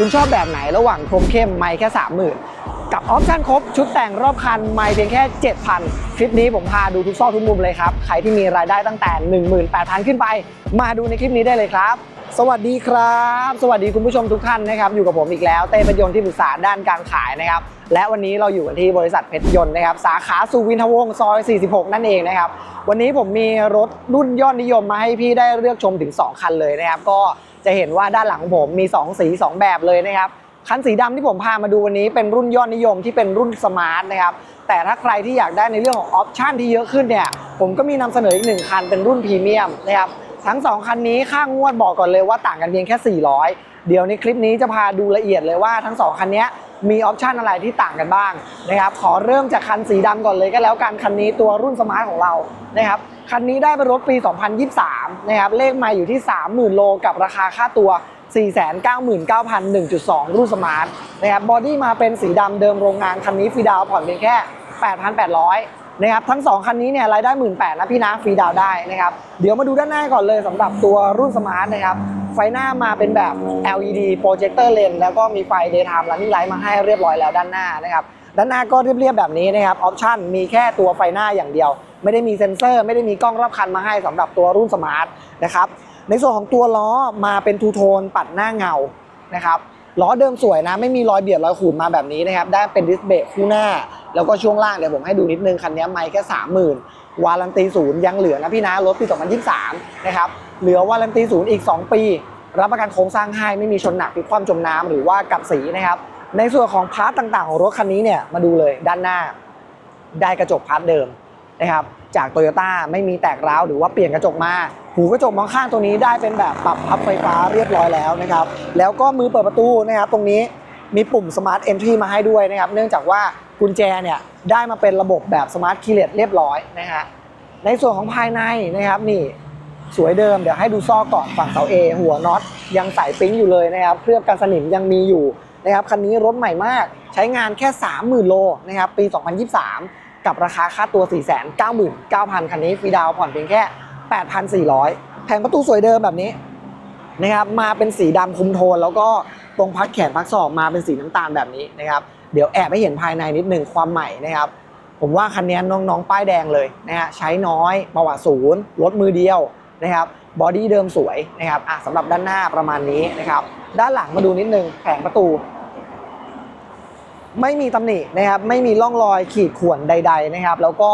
คุณชอบแบบไหนระหว่างโครมเข้มไม่แค่ 30,000 กับออปชั่นครบ ชุดแต่งรอบคันไม่เพียงแค่ 7,000 คลิปนี้ผมพาดูทุกซอกทุกมุมเลยครับ ใครที่มีรายได้ตั้งแต่ 18,000 ขึ้นไป มาดูในคลิปนี้ได้เลยครับสวัสดีครับ สวัสดีคุณผู้ชมทุกท่านนะครับ อยู่กับผมอีกแล้วเต้ปรยนต์ที่ปรึกษาด้านการขายนะครับ และวันนี้เราอยู่กันที่บริษัทเพชรยนต์นะครับ สาขาสุวินทวงศ์ซอย 46 นั่นเองนะครับ วันนี้ผมมีรถรุ่นยอดนิยมมาให้พี่ได้เลือกชมถึง 2 คันเลยนะครับ ก็ จะเห็นว่าด้านหลังผมมี 2 สี 2 แบบเลยนะครับคันสีดำที่ผมพามาดูวันนี้เป็นรุ่นยอดนิยมที่เป็นรุ่นสมาร์ทนะครับแต่ถ้าใครที่อยากได้ในเรื่องของออปชันที่เยอะขึ้นเนี่ยผมก็มีนำเสนออีกหนึ่งคันเป็นรุ่นพรีเมียมนะครับทั้ง 2 คันนี้ค่างวดบอกก่อนเลยว่าต่างกันเพียงแค่ 400 เดี๋ยวในคลิปนี้จะพาดูละเอียดเลยว่าทั้ง 2 คันนี้มีออปชันอะไรที่ต่างกันบ้างนะครับขอเริ่มจากคันสีดำก่อนเลยก็แล้วกันคันนี้ตัวรุ่นสมาร์ทของเรานะครับ คันนี้ได้เป็นรถปี 2023 นะครับ เลขไมาอยู่ที่ 30,000 โลกับราคาค่าตัว 499,1.2 รุ่นสมาร์ทนะครับ บอดี้มาเป็นสีดำเดิมโรงงาน คันนี้ฟรีดาวผ่อนเพียงแค่ 8,800 นะครับ ทั้ง 2 คันนี้เนี่ยรายได้ 18,000นะพี่นะฟรีดาวได้นะครับ เดี๋ยวมาดูด้านหน้าก่อนเลยสำหรับตัวรุ่นสมาร์ทนะครับ ไฟหน้ามาเป็นแบบ LED projector lens แล้วก็มีไฟ daytime running light มาให้เรียบร้อยแล้วด้านหน้านะครับ ด้านหน้าก็เรียบๆแบบนี้นะครับออปชั่นมีแค่ตัวไฟหน้าอย่างเดียว ไม่ได้มีเซ็นเซอร์ ไม่ได้มีกล้องรอบคันมาให้สำหรับตัวรุ่นสมาร์ทนะครับในส่วนของตัวล้อมาเป็นทูโทนปัดหน้าเงานะครับล้อเดิมสวยนะ ไม่มีรอยเบียดรอยขูดมาแบบนี้นะครับได้เป็นดิสเบรกคู่หน้า แล้วก็ช่วงล่างเดี๋ยวผมให้ดูนิดนึง คันนี้ไม่แค่ 30,000 วารันตีศูนย์ยังเหลือนะพี่นะรถปี 2023 นะครับเหลือวารันตีศูนย์อีก 2 ปี รับประกันโครงสร้างให้ไม่มีชนหนักพลิกคว่ำจมน้ำหรือว่ากับสีนะครับ ในส่วนของพาร์ตต่างๆของรถคันนี้เนี่ยมาดูเลยด้านหน้าได้กระจกพาร์ทเดิมนะครับจากโตโยต้าไม่มีแตกร้าวหรือว่าเปลี่ยนกระจกมาหูกระจกมองข้างตัวนี้ได้เป็นแบบปรับพับไฟฟ้าเรียบร้อยแล้วนะครับ แล้วก็มือเปิดประตูนะครับตรงนี้มีปุ่ม Smart Entry มาให้ด้วยนะครับ เนื่องจากว่ากุญแจเนี่ยได้มาเป็นระบบแบบ Smart Keyless เรียบร้อยนะฮะในส่วนของภายในนะครับนี่สวยเดิมเดี๋ยวให้ดูซอกก่อนฝั่งเสา A หัวน็อตยังใส่ปิ้งอยู่เลยนะครับ เคลือบกันสนิมยังมีอยู่ นะครับคันนี้รถใหม่มากใช้งานแค่ 30,000 โลนะครับปี 2023 กับราคาค่าตัว 499,000 คันนี้ฟรีดาวผ่อนเพียงแค่ 8,400 แผงประตูสวยเดิมแบบนี้นะครับมาเป็นสีดำคุมโทน แล้วก็ตรงพักแขนพักศอกมาเป็นสีน้ำตาลแบบนี้นะครับเดี๋ยวแอบให้เห็นภายในนิดหนึ่งความใหม่นะครับผมว่าคันนี้น้องๆ ป้ายแดงเลยนะฮะใช้น้อยประวัติศูนย์รถมือเดียวนะครับบอดี้เดิมสวยนะครับอะสำหรับด้านหน้าประมาณนี้นะครับ ด้านหลังมาดูนิดนึงแผงประตู ไม่มีตำหนินะครับ ไม่มีร่องรอยขีดข่วนใด ๆนะครับ แล้วก็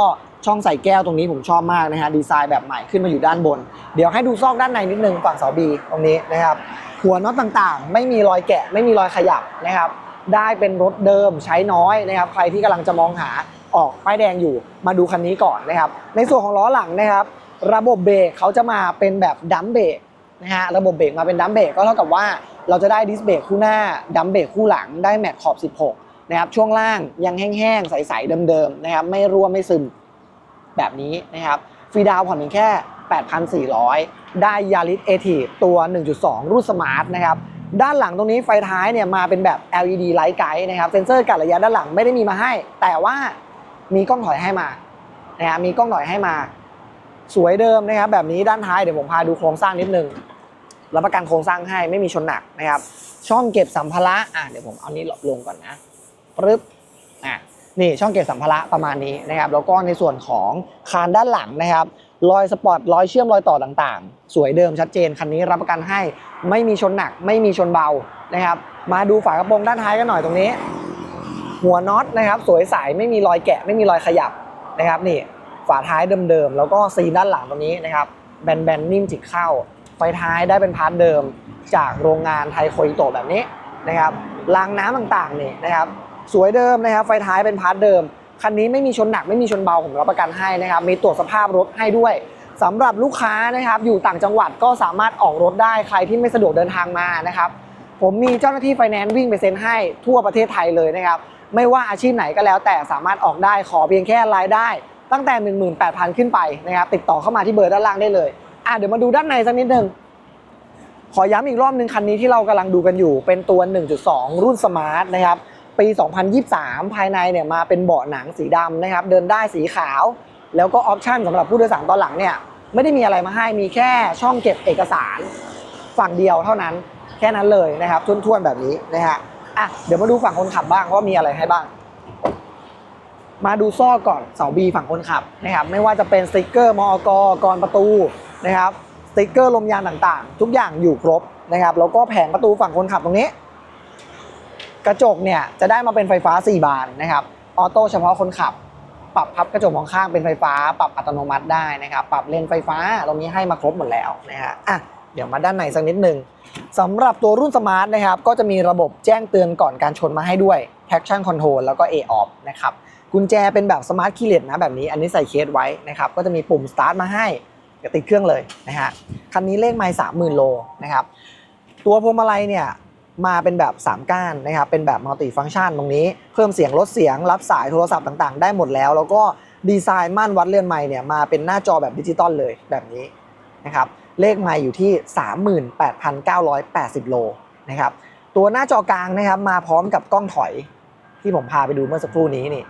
ช่องใส่แก้วตรงนี้ผมชอบมากนะฮะดีไซน์แบบใหม่ขึ้นมาอยู่ด้านบน เดี๋ยวให้ดูซอกด้านในนิดนึงฝั่งเสาบีตรงนี้นะครับ หัวน็อตต่างๆ ไม่มีรอยแกะ ไม่มีรอยขยับนะครับ ได้เป็นรถเดิมใช้น้อยนะครับ ใครที่กำลังจะมองหาออกป้ายแดงอยู่มาดูคันนี้ก่อนนะครับ ในส่วนของล้อหลังนะครับ ระบบเบรกเขาจะมาเป็นแบบดัมเบรกนะฮะระบบเบรกมาเป็นดัมเบรกก็เท่ากับว่าเราจะได้ดิสเบรกคู่หน้าดัมเบรกคู่หลังได้แมตต์ขอบ 16 นะครับ ช่วงล่างยังแห้งๆ ใสๆเดิมๆนะครับ ไม่รั่วไม่ซึมแบบนี้นะครับฟรีดาวน์ผ่อนเพียงแค่ 8,400 ได้ยาริสเอทีตัว 1.2 รุ่นสมาร์ทนะครับด้านหลังตรงนี้ไฟท้ายเนี่ยมาเป็นแบบ LED ไลท์ไกด์นะครับเซ็นเซอร์กัดระยะด้านหลังไม่ได้มีมาให้ แต่ว่ามีกล้องถอยให้มานะครับมีกล้องถอยให้มา สวยเดิมนะครับแบบนี้ด้านท้ายเดี๋ยวผมพาดูโครงสร้างนิดนึงรับประกันโครงสร้างให้ไม่มีชนหนักนะครับ ช่องเก็บสัมภาระอะเดี๋ยวผมเอานี้หลบลงก่อนนะปึ๊บอะนี่ช่องเก็บสัมภาระประมาณนี้นะครับ แล้วก็ในส่วนของคานด้านหลังนะครับรอยสปอร์ตรอยเชื่อมรอยต่อต่างๆ สวยเดิมชัดเจนคันนี้รับประกันให้ไม่มีชนหนัก ไม่มีชนเบานะครับ มาดูฝากระโปรงด้านท้ายกันหน่อยตรงนี้ หัวน็อตนะครับ สวยใสไม่มีรอยแกะ ไม่มีรอยขยับนะครับนี่ ฝาท้ายเดิมๆ แล้วก็ซีนด้านหลังตรงนี้นะครับแบนๆนิ่มจิกเข้า ไฟท้ายได้เป็นพาร์ทเดิม จากโรงงานไทโคอิโตะแบบนี้นะครับรางน้ำต่างๆนี่นะครับสวยเดิมนะครับไฟท้ายเป็นพาร์ทเดิม คันนี้ไม่มีชนหนักไม่มีชนเบาผมรับประกันให้นะครับมีตรวจสภาพรถให้ด้วยสำหรับลูกค้านะครับอยู่ต่างจังหวัดก็สามารถออกรถได้ใครที่ไม่สะดวกเดินทางมานะครับผมมีเจ้าหน้าที่ไฟแนนซ์วิ่งไปเซ็นให้ทั่วประเทศไทยเลยนะครับไม่ว่าอาชีพไหนก็แล้วแต่สามารถออกได้ขอเพียงแค่รายได้ ตั้งแต่ 18,000 ขึ้นไปนะครับติดต่อเข้ามาที่เบอร์ด้านล่างได้เลยอะเดี๋ยวมาดูด้านในสักนิดนึงขอย้ำอีกรอบหนึ่งคันนี้ที่เรากำลังดูกันอยู่ เป็นตัว 1.2 รุ่นสมาร์ทนะครับปี 2023 ภายในเนี่ยมาเป็นเบาะหนังสีดำนะครับ เดินได้สีขาว แล้วก็ออปชั่นสำหรับผู้โดยสารตอนหลังเนี่ยไม่ได้มีอะไรมาให้มีแค่ช่องเก็บเอกสารฝั่งเดียวเท่านั้น แค่นั้นเลยนะครับทุ่วนๆแบบนี้นะฮะอะเดี๋ยวมาดูฝั่งคนขับบ้างว่ามีอะไรให้บ้าง มาดูซอกก่อนเสาบีฝั่งคนขับนะครับไม่ว่าจะเป็นสติกเกอร์มอกกรประตูนะครับสติกเกอร์ลมยางต่างๆ ทุกอย่างอยู่ครบนะครับแล้วก็แผงประตูฝั่งคนขับตรงนี้ กระจกเนี่ยจะได้มาเป็นไฟฟ้า 4 บานนะครับออโต้เฉพาะคนขับ ปรับพับกระจกมองข้างเป็นไฟฟ้า ปรับอัตโนมัติได้นะครับปรับเลนไฟฟ้าตรงนี้ให้มาครบหมดแล้วนะฮะอะเดี๋ยวมาด้านในสักนิดหนึ่งสำหรับตัวรุ่นสมาร์ทนะครับก็จะมีระบบแจ้งเตือนก่อนการชนมาให้ด้วย traction control แล้วก็ A off นะครับ กุญแจเป็นแบบสมาร์ทคีย์เลสนะแบบนี้ อันนี้ใส่เคสไว้นะครับ ก็จะมีปุ่ม start มาให้เดี๋ยวติดเครื่องเลยนะฮะ คันนี้เลขไม่สามหมื่นโลนะครับ ตัวพวงมาลัยเนี่ยมาเป็นแบบ 3 ก้านนะครับ เป็นแบบมัลติฟัง c t ชันตรงนี้ เพิ่มเสียงลดเสียงรับสายโทรศัพท์ต่างๆ ได้หมดแล้ว แล้วก็ดีไซน์ม่านวัดเลื่อนไมค์เนี่ยมาเป็นหน้าจอแบบดิจิตอลเลยแบบนี้นะครับ เลขไมค์อยู่ที่ 38,980 โลนะครับ ตัวหน้าจอกลางนะครับมาพร้อมกับกล้องถอยที่ผมพาไปดูเมื่อสักครู่นี้นี่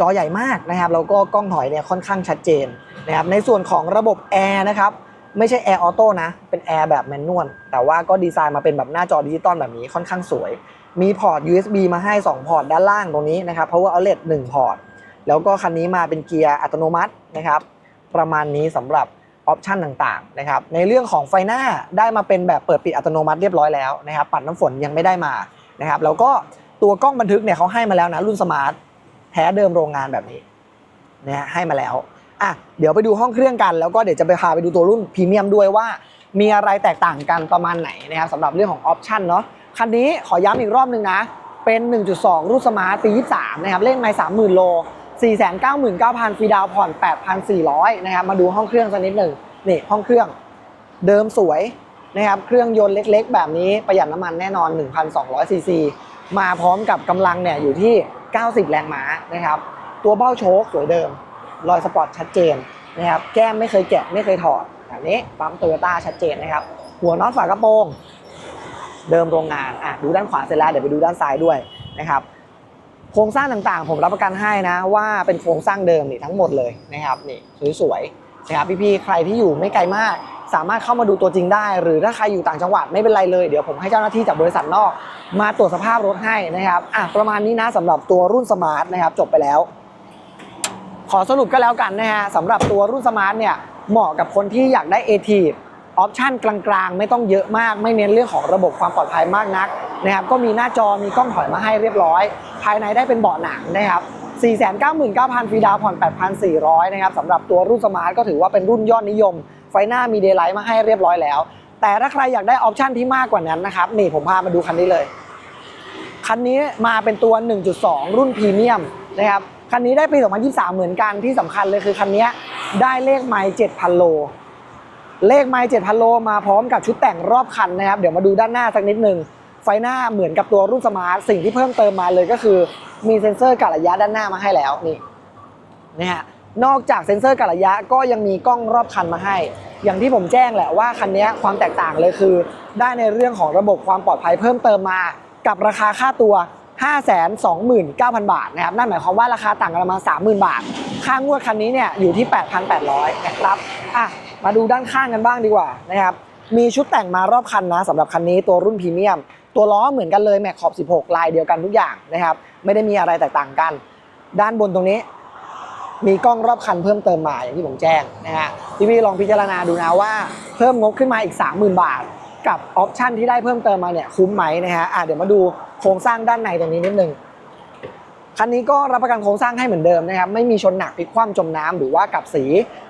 จอใหญ่มากนะครับแล้วก็กล้องถอยเนี่ยค่อนข้างชัดเจนนะครับในส่วนของระบบแอร์นะครับไม่ใช่แอร์ออโต้นะ เป็นแอร์แบบแมนนวลแต่ว่าก็ดีไซน์มาเป็นแบบหน้าจอดิจิตอลแบบนี้ค่อนข้างสวย มีพอร์ต USB มาให้ 2 พอร์ตด้านล่างตรงนี้นะครับ power outlet 1 พอร์ต แล้วก็คันนี้มาเป็นเกียร์อัตโนมัตินะครับ ประมาณนี้สำหรับออปชันต่างๆนะครับ ในเรื่องของไฟหน้าได้มาเป็นแบบเปิดปิดอัตโนมัติเรียบร้อยแล้วนะครับ ปัดน้ำฝนยังไม่ได้มานะครับ แล้วก็ตัวกล้องบันทึกเนี่ยเขาให้มาแล้วนะรุ่นสมาร์ท ท้เดิมโรงงานแบบนี้นะฮะให้มาแล้วอะเดี๋ยวไปดูห้องเครื่องกันแล้วก็เดี๋ยวจะไปพาไปดูตัวรุ่นพรีเมียมด้วยว่า มีอะไรแตกต่างกันประมาณไหนนะครับสำหรับเรื่องของออปชันเนาะคันนี้ขอย้ำอีกรอบหนึ่งนะ เป็น 1.2 รุ่นสมาร์ทปี 23 นะครับเล่นไม่30,000 โล 499,000 ฟรีดาวผ่อน 8,400 นะครับ มาดูห้องเครื่องสักนิดหนึ่งนี่ห้องเครื่องเดิมสวยนะครับเครื่องยนต์เล็กๆ แบบนี้ประหยัดน้ำมันแน่นอน 1,200ซีซีมาพร้อมกับกำลังเนี่ยอยู่ที่ 90 แรงม้านะครับ ตัวเบ้าโชคสวยเดิม รอยสปอร์ตชัดเจนนะครับ แก้มไม่เคยแกะไม่เคยถอดแบบนี้ปั๊มโตโยต้าชัดเจนนะครับ หัวน็อตฝากระโปรงเดิมโรงงานอะดูด้านขวาเสร็จแล้วเดี๋ยวไปดูด้านซ้ายด้วยนะครับโครงสร้างต่างๆ ผมรับประกันให้นะ ว่าเป็นโครงสร้างเดิมนี่ทั้งหมดเลยนะครับนี่สวยๆนะครับพี่ๆใครที่อยู่ไม่ไกลมาก สามารถเข้ามาดูตัวจริงได้ หรือถ้าใครอยู่ต่างจังหวัดไม่เป็นไรเลย เดี๋ยวผมให้เจ้าหน้าที่จากบริษัทนอก มาตรวจสภาพรถให้นะครับอะประมาณนี้นะสำหรับตัวรุ่นสมาร์ทนะครับจบไปแล้ว ขอสรุปก็แล้วกันนะฮะสำหรับตัวรุ่นสมาร์ทเนี่ยเหมาะกับคนที่อยากได้ a t ออปชันกลางๆ ไม่ต้องเยอะมาก ไม่เน้นเรื่องของระบบความปลอดภัยมากนักนะครับก็มีหน้าจอมีกล้องถอยมาให้เรียบร้อย ภายในได้เป็นเบาะหนังนะครับ 499,000ฟรีดาวผ่อน 8,400 นะครับสำหรับตัวรุ่นสมาร์ทก็ถือว่าเป็นรุ่นยอดนิยม ฟหน้ามีเดย์ไลท์มาให้เรียบร้อยแล้ว แต่ถ้าใครอยากได้ออปชันที่มากกว่านั้นนะครับนี่ผมพามาดูคันนี้เลย คันนี้มาเป็นตัว 1.2 รุ่นพรีเมียมนะครับคันนี้ได้ปี 2023 เหมือนกันที่สำคัญเลยคือคันนี้ได้เลขไมล์7,000 โล เลขไมล์7,000 โลมาพร้อมกับชุดแต่งรอบคันนะครับ เดี๋ยวมาดูด้านหน้าสักนิดหนึ่งไฟหน้าเหมือนกับตัวรุ่นสมาร์ท สิ่งที่เพิ่มเติมมาเลยก็คือมีเซ็นเซอร์กะระยะด้านหน้ามาให้แล้วนี่นะฮะนอกจากเซ็นเซอร์กะระยะก็ยังมีกล้องรอบคันมาให้ อย่างที่ผมแจ้งแหละว่าคันนี้ความแตกต่างเลยคือ ได้ในเรื่องของระบบความปลอดภัยเพิ่มเติมมา กับราคาค่าตัว 529,000 บาทนะครับนั่นหมายความว่าราคาต่างกันประมาณ30,000 บาท ค่างวดคันนี้เนี่ยอยู่ที่ 8,800นะครับอะมาดูด้านข้างกันบ้างดีกว่านะครับมีชุดแต่งมารอบคันนะสำหรับคันนี้ตัวรุ่นพรีเมียม ตัวล้อเหมือนกันเลยแม็กขอบ 16 ลายเดียวกันทุกอย่างนะครับไม่ได้มีอะไรแตกต่างกัน ด้านบนตรงนี้ มีกล้องรอบคันเพิ่มเติมมาอย่างที่ผมแจ้งนะฮะพี่พี่ลองพิจารณาดูนะว่าเพิ่มงบขึ้นมาอีก 30,000 บาท กับออปชันที่ได้เพิ่มเติมมาเนี่ยคุ้มไหมนะฮะอะเดี๋ยวมาดูโครงสร้างด้านในตรงนี้นิดนึงคันนี้ก็รับประกันโครงสร้างให้เหมือนเดิมนะครับไม่มีชนหนักพลิกคว่ำจมน้ำหรือว่ากับสี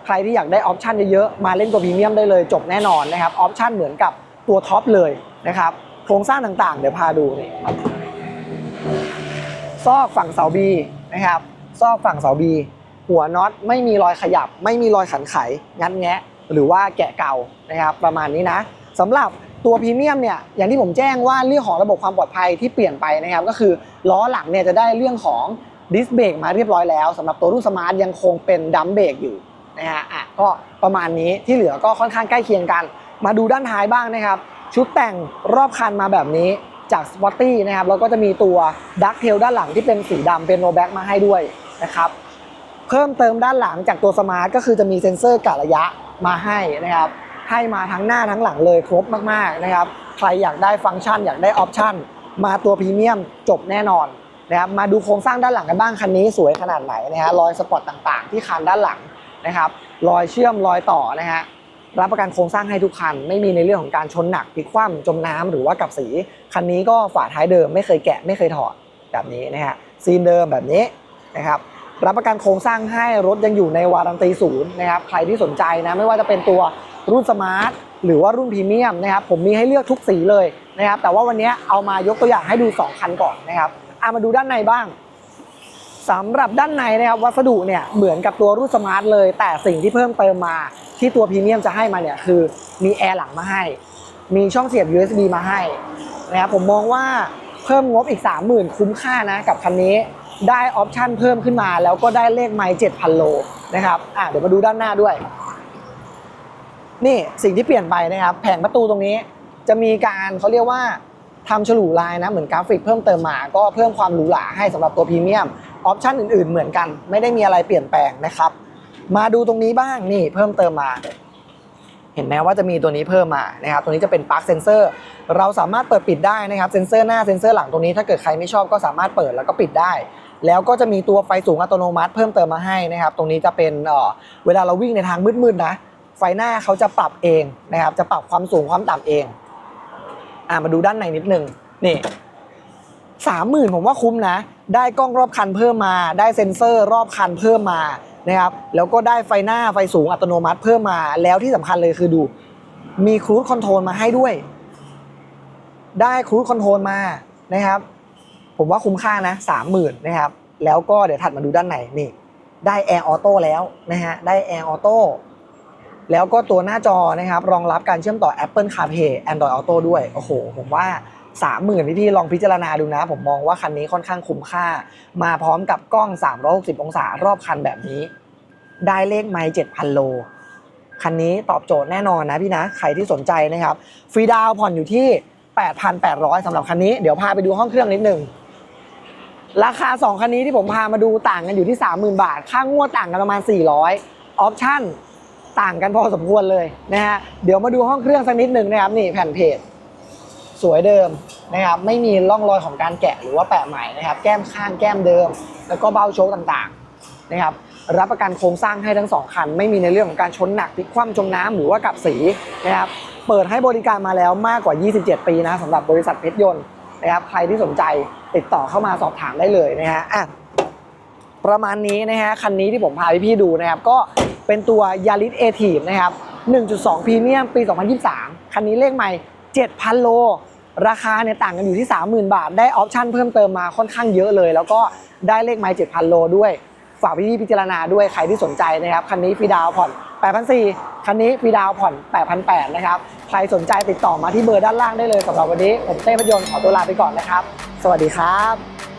ใครที่อยากได้ออปชันเยอะๆมาเล่นตัวพรีเมียมได้เลยจบแน่นอนนะครับออปชันเหมือนกับตัวท็อปเลยนะครับโครงสร้างต่างๆ เดี๋ยวพาดูนี่ซอกฝั่งเสาบีนะครับซอกฝั่งเสาบี หัวน็อตไม่มีรอยขยับ ไม่มีรอยขันไข งัดแงะ หรือว่าแกะเก่านะครับประมาณนี้นะสำหรับตัวพรีเมียมเนี่ยอย่างที่ผมแจ้งว่าเรื่องของระบบความปลอดภัยที่เปลี่ยนไปนะครับก็คือล้อหลังเนี่ยจะได้เรื่องของดิสเบรกมาเรียบร้อยแล้วสำหรับตัวรุ่นสมาร์ทยังคงเป็นดัมเบรกอยู่นะฮะอะก็ประมาณนี้ที่เหลือก็ค่อนข้างใกล้เคียงกัน มาดูด้านท้ายบ้างนะครับ ชุดแต่งรอบคันมาแบบนี้จากสปอตตี้นะครับแล้วก็จะมีตัวดักเทลด้านหลังที่เป็นสีดำเป็นโนแบ็กมาให้ด้วยนะครับ เพิ่มเติมด้านหลังจากตัวสมาร์ทก็คือจะมีเซ็นเซอร์กะระยะมาให้นะครับ ให้มาทั้งหน้าทั้งหลังเลยครบมากๆนะครับ ใครอยากได้ฟังก์ชันอยากได้ออปชันมาตัวพรีเมียมจบแน่นอนนะครับ มาดูโครงสร้างด้านหลังกันบ้างคันนี้สวยขนาดไหนนะฮะรอยสปอตต่างๆ ที่คานด้านหลังนะครับ รอยเชื่อมรอยต่อนะฮะรับประกันโครงสร้างให้ทุกคัน ไม่มีในเรื่องของการชนหนักพลิกคว่ำจมน้ำหรือว่ากับสี คันนี้ก็ฝาท้ายเดิมไม่เคยแกะไม่เคยถอดแบบนี้นะฮะซีนเดิมแบบนี้นะครับ รับประกันโครงสร้างให้รถยังอยู่ในวารันตีศูนย์นะครับใครที่สนใจนะไม่ว่าจะเป็นตัวรุ่นสมาร์ทหรือว่ารุ่นพรีเมียมนะครับผมมีให้เลือกทุกสีเลยนะครับแต่ว่าวันนี้เอามายกตัวอย่างให้ดู 2 คันก่อนนะครับเอามาดูด้านในบ้างสำหรับด้านในนะครับวัสดุเนี่ยเหมือนกับตัวรุ่นสมาร์ทเลย แต่สิ่งที่เพิ่มเติมมาที่ตัวพรีเมียมจะให้มาเนี่ยคือมีแอร์หลังมาให้ มีช่องเสียบ USB มาให้นะครับผมมองว่าเพิ่มงบอีก 30,000 คุ้มค่านะกับคันนี้ ได้ออปชันเพิ่มขึ้นมา แล้วก็ได้เลขไมล์7,000 โลนะครับอะเดี๋ยวมาดูด้านหน้าด้วย นี่สิ่งที่เปลี่ยนไปนะครับ แผงประตูตรงนี้ จะมีการเขาเรียกว่าทำฉลุลายนะ เหมือนกราฟิกเพิ่มเติมมาก็เพิ่มความหรูหราให้สำหรับตัวพรีเมียมออปชันอื่นๆ เหมือนกัน ไม่ได้มีอะไรเปลี่ยนแปลงนะครับ มาดูตรงนี้บ้างนี่เพิ่มเติมมาเห็นไหมว่าจะมีตัวนี้เพิ่มมานะครับ ตัวนี้จะเป็นปลั๊กเซนเซอร์ เราสามารถเปิดปิดได้นะครับ เซนเซอร์หน้า เซนเซอร์หลังตรงนี้ ถ้าเกิดใครไม่ชอบก็สามารถเปิดแล้วก็ปิดได้ แล้วก็จะมีตัวไฟสูงอัตโนมัติเพิ่มเติมมาให้นะครับ ตรงนี้จะเป็นเวลาเราวิ่งในทางมืดๆนะ ไฟหน้าเขาจะปรับเองนะครับ จะปรับความสูงความต่ำเองอ่ามาดูด้านในนิดนึงนี่สามหมื่นผมว่าคุ้มนะ ได้กล้องรอบคันเพิ่มมา ได้เซ็นเซอร์รอบคันเพิ่มมานะครับ แล้วก็ได้ไฟหน้าไฟสูงอัตโนมัติเพิ่มมา แล้วที่สำคัญเลยคือดู มีครู i คอนโทรลมาให้ด้วย ได้ครู i คอนโทรลมานะครับ ผมว่าคุ้มค่านะสามหมื่นนะครับ แล้วก็เดี๋ยวถัดมาดูด้านในนี่ ได้แอร์ออโต้แล้วนะฮะ ได้แอร์ออโต้แล้วก็ตัวหน้าจอนะครับ รองรับการเชื่อมต่อ Apple CarPlay Android Auto ด้วย โอ้โห ผมว่า 30,000พี่พี่ๆลองพิจารณาดูนะ ผมมองว่าคันนี้ค่อนข้างคุ้มค่า มาพร้อมกับกล้อง 360 องศารอบคันแบบนี้ ได้เลขไมล์7,000 โล คันนี้ตอบโจทย์แน่นอนนะพี่นะ ใครที่สนใจนะครับ ฟรีดาวน์ผ่อนอยู่ที่ 8,800สำหรับคันนี้ เดี๋ยวพาไปดูห้องเครื่องนิดหนึ่ง ราคา 2 คันนี้ที่ผมพามาดูต่างกันอยู่ที่ 30,000 บาท ค่างวดต่างกันประมาณ 400 ออปชั่นต่างกันพอสมควรเลยนะฮะ เดี๋ยวมาดูห้องเครื่องสักนิดหนึ่งนะครับนี่แผ่นเพจสวยเดิมนะครับไม่มีร่องรอยของการแกะหรือว่าแปะใหม่นะครับ แก้มข้างแก้มเดิม แล้วก็เบ้าโชคต่างๆนะครับรับประกันโครงสร้างให้ทั้งสองคัน ไม่มีในเรื่องของการชนหนักพลิกคว่ำจมน้ำหรือว่ากับสีนะครับเปิดให้บริการมาแล้วมากกว่า 27 ปีนะสำหรับบริษัทเพชรยนต์ นะครับใครที่สนใจติดต่อเข้ามาสอบถามได้เลยนะฮะอะประมาณนี้นะฮะคันนี้ที่ผมพาพี่ๆดูนะครับ ก็เป็นตัวยาริสเอทีฟนะครับ 1.2พรีเมียมปี 2023 คันนี้เลขใหม่ 7,000 โล ราคาเนี่ยต่างกันอยู่ที่ 30,000 บาท ได้ออปชั่นเพิ่มเติมมาค่อนข้างเยอะเลย แล้วก็ได้เลขใหม่ 7,000 โลด้วย ฝากพี่ๆพิจารณาด้วยใครที่สนใจนะครับ คันนี้ฟรีดาวผ่อน 8,400คันนี้ฟรีดาวผ่อน 8,800นะครับใครสนใจติดต่อมาที่เบอร์ด้านล่างได้เลยสำหรับวันนี้ผมเต้พยนต์ขอตัวลาไปก่อนนะครับ สวัสดีครับ